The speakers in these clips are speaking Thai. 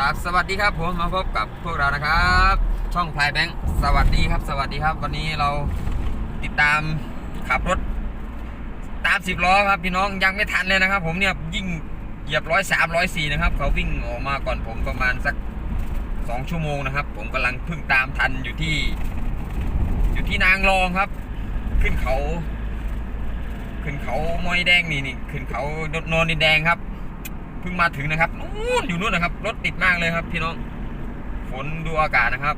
ครับสวัสดีครับผมมาพบกับพวกเรานะครับ ช่องพลายแบงค์สวัสดีครับ สวัสดีครับ วันนี้เราติดตามขับรถ ตามสิบล้อครับพี่น้องยังไม่ทันเลยนะครับ ผมเนี่ยยิ่งเหยียบร้อยสามร้อยสี่นะครับเขาวิ่งออกมาก่อนผมประมาณสักสองชั่วโมงนะครับ ผมกำลังเพิ่งตามทันอยู่ที่ อยู่ที่นางรองครับ ขึ้นเขา ขึ้นเขามอยแดงนี่นี่ขึ้นเขาโนนดินแดงครับ เพิ่งมาถึงนะครับนู่นอยู่นู่นนะครับ รถติดมากเลยครับ พี่น้อง ฝนดูอากาศนะครับ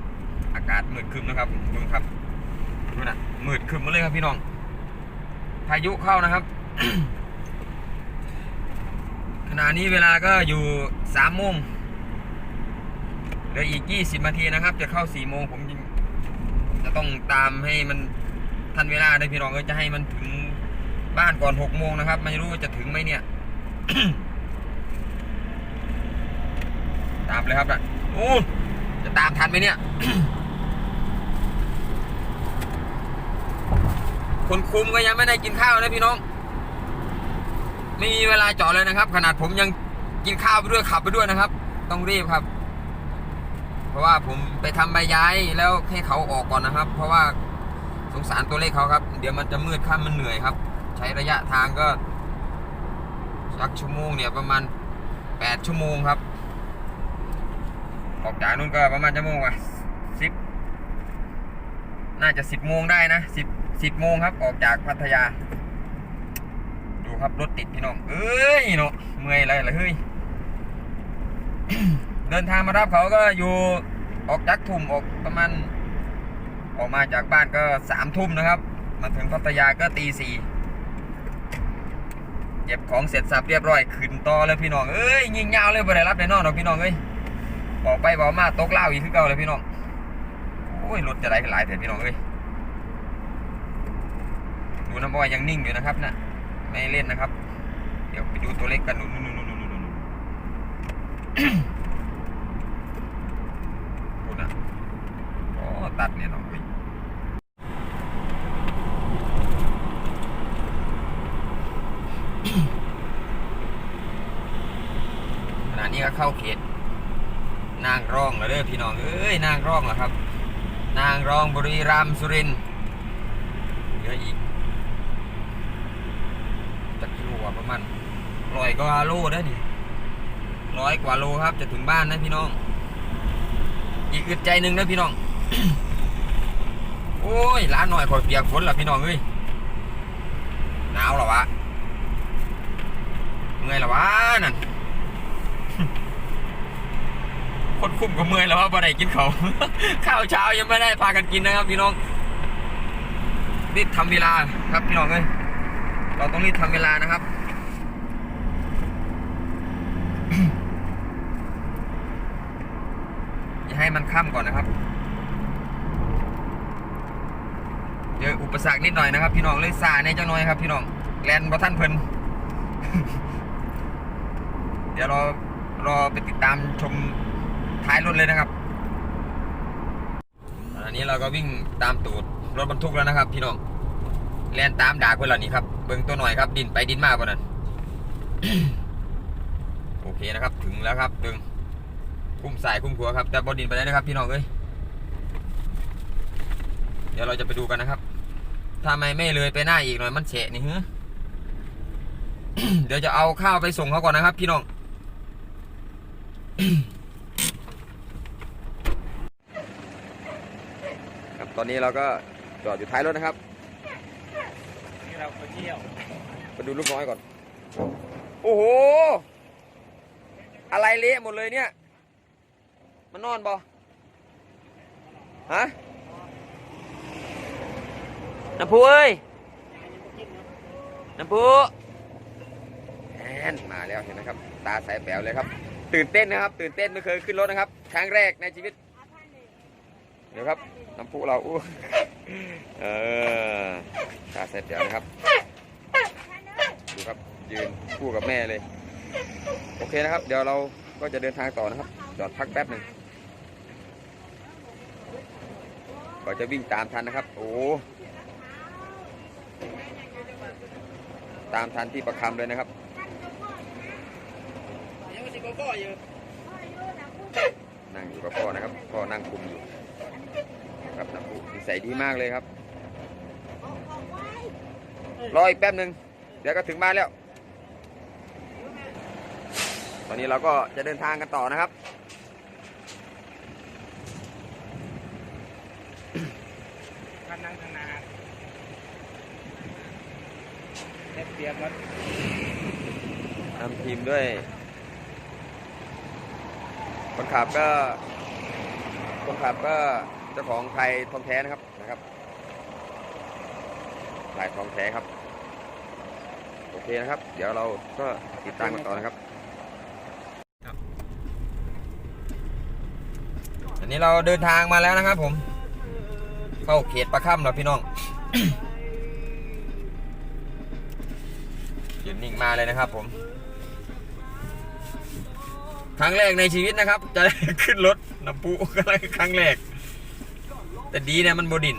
อากาศมืดคึมนะครับดูครับดูนะมืดคึมมาเลยครับพี่น้อง พายุเข้านะครับ ขณะนี้เวลาก็อยู่สามโมงเหลืออีกยี่สิบนาทีนะครับ จะเข้าสี่โมงผมจะต้องตามให้มันทันเวลาเลยพี่น้องก็จะให้มันถึงบ้านก่อนหกโมงนะครับ ไม่รู้จะถึงไหมเนี่ย ตามเลยครับนะโอ้จะตามทันไหมเนี่ย คนคุมก็ยังไม่ได้กินข้าวนะพี่น้อง ไม่มีเวลาจอดเลยนะครับ ขนาดผมยังกินข้าวไปด้วยขับไปด้วยนะครับ ต้องรีบครับ เพราะว่าผมไปทำใบย้ายแล้วให้เขาออกก่อนนะครับ เพราะว่าสงสารตัวเลขเขาครับ เดี๋ยวมันจะมืดค่ำมันเหนื่อยครับ ใช้ระยะทางก็สักชั่วโมงเนี่ยประมาณแปดชั่วโมงครับ ออกจากนู้นก็ประมาณชั่วโมงวะสิบน่าจะสิบโมงได้นะสิบสิบโมงครับ ออกจากพัทยา ดูครับรถติดพี่น้องเอ้ยเนาะเมื่อยอะไรล่ะเฮ้ยเดินทางมารับเขาก็อยู่ออกจากทุ่มออกประมาณออกมาจากบ้านก็สามทุ่มนะครับ มาถึงพัทยาก็ตีสี่เก็บของเสร็จสับเรียบร้อยขึ้นต่อเลยพี่น้องเอ้ยยิงยาวเลยบ่ได้รับแน่นอนหรอกพี่น้องเอ้ย บอกไปบอกมาตกเล้าอีกคือเก่าเลยพี่น้องโอ้ยรถจะไหลหลายเถิดพี่น้องเอ้ยดูน้ำบอยยังนิ่งอยู่นะครับนะไม่เล่นนะครับ เดี๋ยวไปดูตัวเล็กกันนู่นนู่นนู่นนู่นนู่นนู่นนะโอ้ตัดเนี่ยน้องเอ้ยขณะนี้ก็เข้าเขตางรองแล้วเด้อพี่น้องเอ้ยนางรองเหรอครับ นางรองบุรีรัมย์สุรินทร์เหลืออีกจักกิโลอะประมาณร้อยกว่าโลได้นี่ร้อยกว่าโลครับจะถึงบ้านนะพี่น้อง อีกอึดใจหนึ่งนะพี่น้อง โอ้ยร้านหน่อยขอเปียกฝนละพี่น้องเอ้ยหนาวหรอวะเมื่อยหรอวะนั่น คนคุมกับเมื่อยแล้วว่าบ่ได้กินเขาวข้าวเช้ายังไม่ได้พากันกินนะครับพี่น้องรีบทำเวลาครับพี่น้องเอ้ยเราต้องรีบทำเวลานะครับอย่าให้มันค่ำก่อนนะครับเจออุปสรรคนิดหน่อยนะครับ พี่น้องเลยซาในเจังน้อยครับ พี่น้องแลนบ่ท่านเพิ่นเดี๋ยวรารอไปติดตามชม ท้ายรถเลยนะครับอันนี้เราก็วิ่งตามตูดรถบรรทุกแล้วนะครับ พี่น้องแล่นตามดากไปแล้วนี่ครับเบิ้งตัวหน่อยครับ ดินไปดินมากกว่านั้นโอเคนะครับ ถึงแล้วครับดึงคุ้มสายคุ้มขัวครับแต่บอดินไปได้นะครับ พี่น้องเอ้ยเดี๋ยวเราจะไปดูกันนะครับถ้าไมไม่เลยไปหน้าอีกหน่อยมันเฉะนี่ฮึเดี๋ยวจะเอาข้าวไปส่งเขาก่อนนะครับ พี่น้อง ครับ ตอนนี้เราก็จอดอยู่ท้ายรถนะครับที่เราไปเที่ยวไปดูลูกน้อยก่อน โอ้โห อะไรเละหมดเลยเนี่ย มันนอนบ่ฮะน้ำพุเอ้ยน้ำพุแอนมาแล้วเห็นไหมครับ ตาใสแป๋วเลยครับ ตื่นเต้นนะครับ ตื่นเต้นไม่เคยขึ้นรถนะครับ ครั้งแรกในชีวิต เดี๋ยวครับน้ำพุเราอู้เออตาใสแป๋วนะครับดูครับยืนคู่กับแม่เลย โอเคนะครับ เดี๋ยวเราก็จะเดินทางต่อนะครับ จอดพักแป๊บหนึ่งก็จะวิ่งตามทันนะครับ โอ้ตามทันที่ประคำเลยนะครับยังไม่สิบก็อยู่อยู่กับพ่อนะครับ พ่อนั่งคุมอยู่ ครับน้ำพุนิสัยดีมากเลยครับ รออีกแป๊บหนึ่งเดี๋ยวก็ถึงบ้านแล้ว ตอนนี้เราก็จะเดินทางกันต่อนะครับ ท่านนั่งข้างหน้าเล็บเตรียมรถนำทีมด้วย คนขับก็ คนขับก็ เจ้าของไทยทองแท้นะครับนะครับไทยทองแท้ครับ โอเคนะครับ เดี๋ยวเราก็ติดตามกันต่อนะครับ อันนี้เราเดินทางมาแล้วนะครับ ผม เข้าเขตประค่ำแล้วพี่น้องยืนนิ่งมาเลยนะครับ ผม ครั้งแรกในชีวิตนะครับ จะได้ขึ้นรถน้ำพุก็เลยครั้งแรก แต่ดีนี่ยมันโบดิน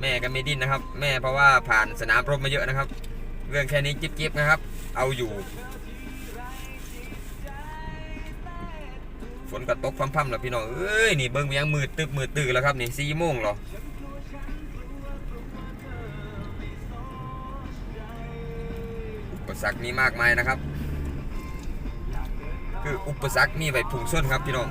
แม่ก็ไม่ดิ้นนะครับ แม่เพราะว่าผ่านสนามรบมาเยอะนะครับ เรื่องแค่นี้จิ๊บๆนะครับ เอาอยู่ฝนก็ตกพรำๆแล้วพี่น้องเอ้ยนี่เบิ้งยังมืดตึบมืดตื่นแล้วครับนี่สี่โมงหรออุปสรรคมีมากมายนะครับ คืออุปสรรคมีไว้พุ่งชนครับพี่น้อง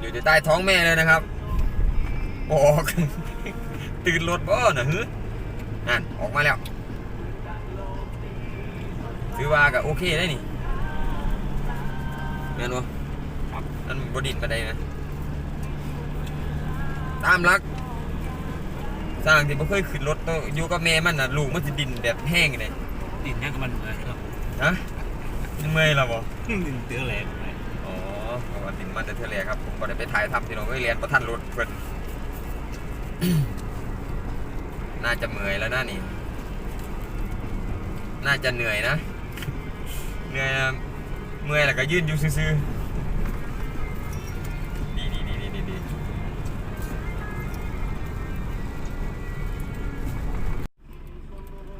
อยู่ในใต้ท้องแม่เลยนะครับออกตื่นรถบ่น่ะฮึนั่นออกมาแล้วถือว่าก็โอเคได้นี่แม่นบ่ครับนั่นบดินไปได้นะตามรักสร้างที่บ่เคยขึ้นรถต้องอยู่กับแม่มันน่ะลูกมันสิดินแบบแห้งเลยดินนั่งกับมันเลยครับฮะ เมื่อยแล้วบ่ดินเตือแรงเลยอ๋อเพราะว่าดินมันจะเทเลครับ ผมบ่ได้ไปถ่ายทำพี่น้องเอ้ยเรียนประทันรถเพิ่นน่าจะเมื่อยแล้วนะนี่ น่าจะเหนื่อยนะ เหนื่อยนะเมื่อยแล้วก็ยืนอยู่ซื่อๆดีดีดีดีดีดี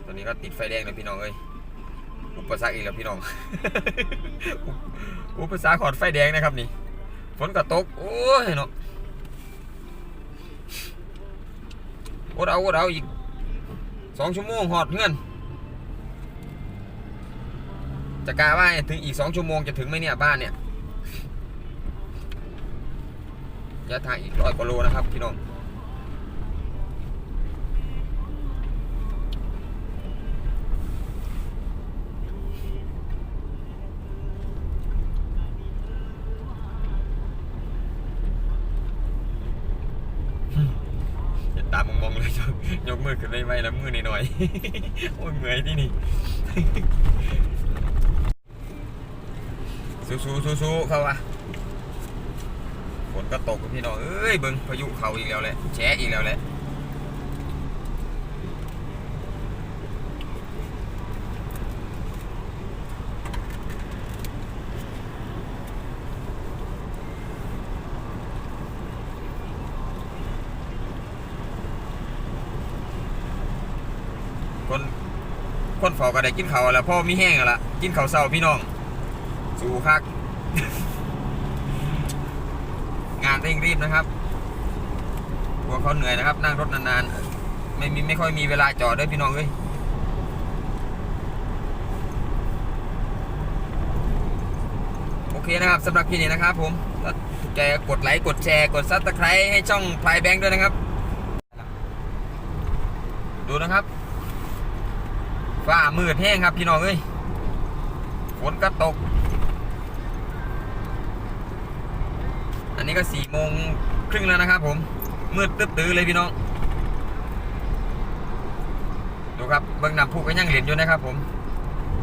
ตอนนี้ก็ติดไฟแดงเลยพี่น้องเอ้ย อุปสรรคอีกแล้วพี่น้อง อุปสรรคขอดไฟแดงนะครับนี่ ฝนก็ตก โอ้ยเนาะอดเอาอดเอาอีกสองชั่วโมงหอดเงื่อนจะกล้าว่าถึงอีกสองชั่วโมงจะถึงไหมเนี่ยบ้านเนี่ยระยะทางอีกร้อยกว่าโลนะครับพี่น้อง ยกมือขึ้นไม่ไหวแล้วมือหน่อยๆโอ้ยเมื่อยที่นี่สู้ๆสู้ๆเข้าอะฝนก็ตกกับพี่น้องเอ้ยเบิ้งพายุเขาอีกแล้วแหละแฉอีกแล้วแหละคน คนเฝ้าก็ได้กินเขาวแล้วพ่อมีแห้งแล้วล่ะกินเขาวเศร้าพี่น้อง สู้คัก งานเร่งรีบนะครับกลัวเขาเหนื่อยนะครับ นั่งรถนานๆ ไม่มีไม่ค่อยมีเวลาจอดด้วยพี่น้องเอ้ยโอเคนะครับสำหรับคลิปนี้นะครับผมถ้าถูกใจก็กดไลค์กดแชร์ กดซับสไครต์ให้ช่องพลายแบงค์ด้วยนะครับ ดูนะครับ ฟ้ามืดแห้งครับพี่น้องเอ้ยฝนก็ตก อันนี้ก็สี่โมงครึ่งแล้วนะครับผมมืดตึ๊บตื้อเลยพี่น้อง ดูครับเบื้องนำผู้ก็ยังเหรียญอยู่นะครับ ผม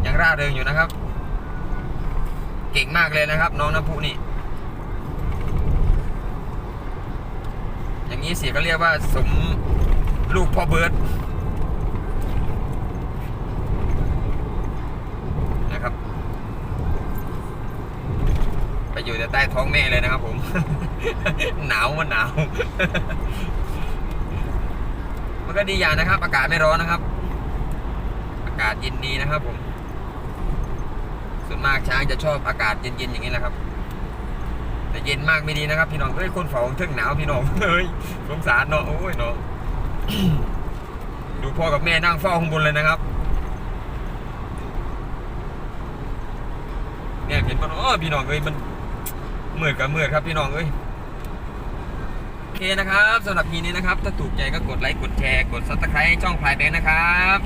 ยังร่าเริงอยู่นะครับ เก่งมากเลยนะครับ น้องน้ำพุนี่อย่างนี้เสียก็เรียกว่าสมลูกพ่อเบิร์ดนะครับ ไปอยู่แต่ใต้ท้องแม่เลยนะครับผม หนาวมันหนาว มันก็ดีอย่างนะครับ อากาศไม่ร้อนนะครับ อากาศเย็นดีนะครับ ผม ส่วนมากช้างจะชอบอากาศเย็นๆอย่างนี้แหละครับ แต่เย็นมากไม่ดีนะครับ พี่น้องเฮ้ยคนเฝ้าถึงหนาวพี่น้องเฮ้ยสงสารเนาะโอ้ยเนาะดูพ่อกับแม่นั่งเฝ้าข้างบนเลยนะครับเนี่ยเห็นมันอ๋อพี่น้องเอ้ยมัน มืดกับมืดครับพี่น้องเอ้ยโอเคนะครับสำหรับทีนี้นะครับ ถ้าถูกใจก็กดไลค์กดแชร์กดซับสไครต์ช่องพลายแบงค์นะครับ